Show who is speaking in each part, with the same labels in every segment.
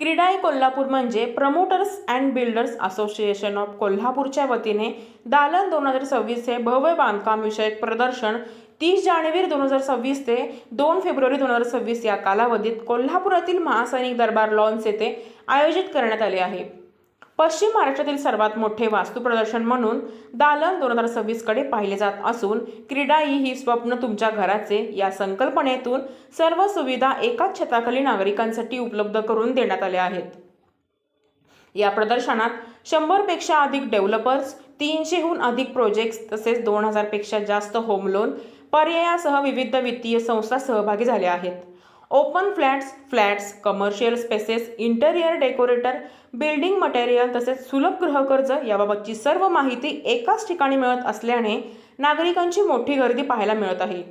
Speaker 1: क्रीडाई कोल्हापूर म्हणजे promoters and builders association of कोल्हापूरच्या वतीने दालन दोन हजार सव्वीस हे भव्य बांधकाम विषयक प्रदर्शन तीस जानेवारी दोन हजार सव्वीस ते दोन फेब्रुवारी दोन हजार सव्वीस या कालावधीत कोल्हापुरातील महासैनिक दरबार लॉन्स येथे आयोजित करण्यात आले आहे. पश्चिम महाराष्ट्रातील सर्वात मोठे वास्तू प्रदर्शन म्हणून दालन दोन हजार सव्वीसकडे पाहिले जात असून क्रीडा ही ही स्वप्न तुमच्या घराचे या संकल्पनेतून सर्व सुविधा एकाच छताखाली नागरिकांसाठी उपलब्ध करून देण्यात आल्या आहेत. या प्रदर्शनात शंभरपेक्षा अधिक डेव्हलपर्स तीनशेहून अधिक प्रोजेक्ट्स तसेच दोन हजारपेक्षा जास्त होम लोन पर्यायासह विविध वित्तीय संस्था सहभागी झाल्या आहेत. Open flats flats commercial spaces interior decorator building material तसेच सुलभ गृहकर्ज याबाबतची सर्व माहिती एकाच ठिकाणी मिळत असल्याने नागरिकांची मोठी गर्दी पाहायला मिळत आहे.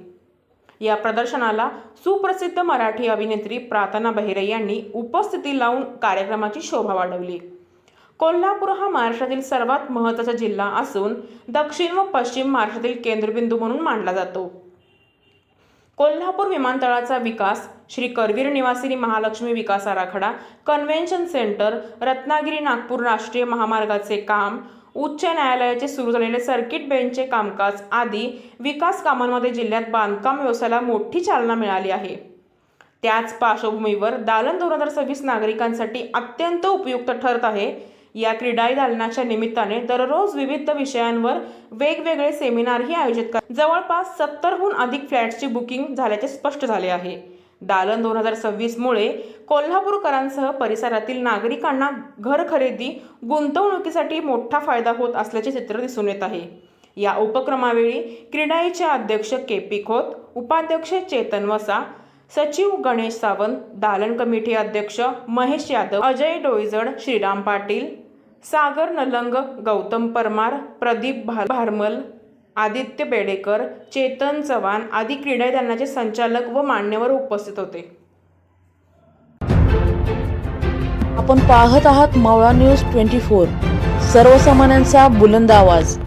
Speaker 1: या प्रदर्शनाला सुप्रसिद्ध मराठी अभिनेत्री प्रार्थना बहिरे यांनी उपस्थिती लावून कार्यक्रमाची शोभा वाढवली. कोल्हापूर हा महाराष्ट्रातील सर्वात महत्त्वाचा जिल्हा असून दक्षिण व पश्चिम महाराष्ट्रातील केंद्रबिंदू म्हणून मानला जातो. कोल्हापूर विमानतळाचा विकास श्री करवीर निवासिनी महालक्ष्मी विकास आराखडा कन्व्हेन्शन सेंटर रत्नागिरी नागपूर राष्ट्रीय महामार्गाचे काम उच्च न्यायालयाचे सुरू झालेले सर्किट बेंचचे कामकाज आदी विकास कामांमध्ये जिल्ह्यात बांधकाम व्यवसायाला मोठी चालना मिळाली आहे. त्याच पार्श्वभूमीवर दालन दोन हजार सव्वीस नागरिकांसाठी अत्यंत उपयुक्त ठरत आहे. या क्रीडाई दालनाच्या निमित्ताने दररोज विविध विषयांवर वेगवेगळे सेमिनारही आयोजित कर जवळपास सत्तरहून अधिक फ्लॅट्सची बुकिंग झाल्याचे स्पष्ट झाले आहे. दालन दोन हजार सव्वीसमुळे कोल्हापूरकरांसह परिसरातील नागरिकांना घर खरेदी गुंतवणुकीसाठी मोठा फायदा होत असल्याचे चित्र दिसून येत आहे. या उपक्रमावेळी क्रीडाईचे अध्यक्ष के पी खोत उपाध्यक्ष चेतन वसा सचिव गणेश सावंत दालन कमिटी अध्यक्ष महेश यादव अजय डोईजड श्रीराम पाटील सागर नलंग गौतम परमार प्रदीप भार भारमल आदित्य बेडेकर चेतन चव्हाण आदी क्रीडादालनाचे संचालक व मान्यवर उपस्थित होते.
Speaker 2: आपण पाहत आहात मावळा न्यूज ट्वेंटी फोर. सर्वसामान्यांचा बुलंद आवाज.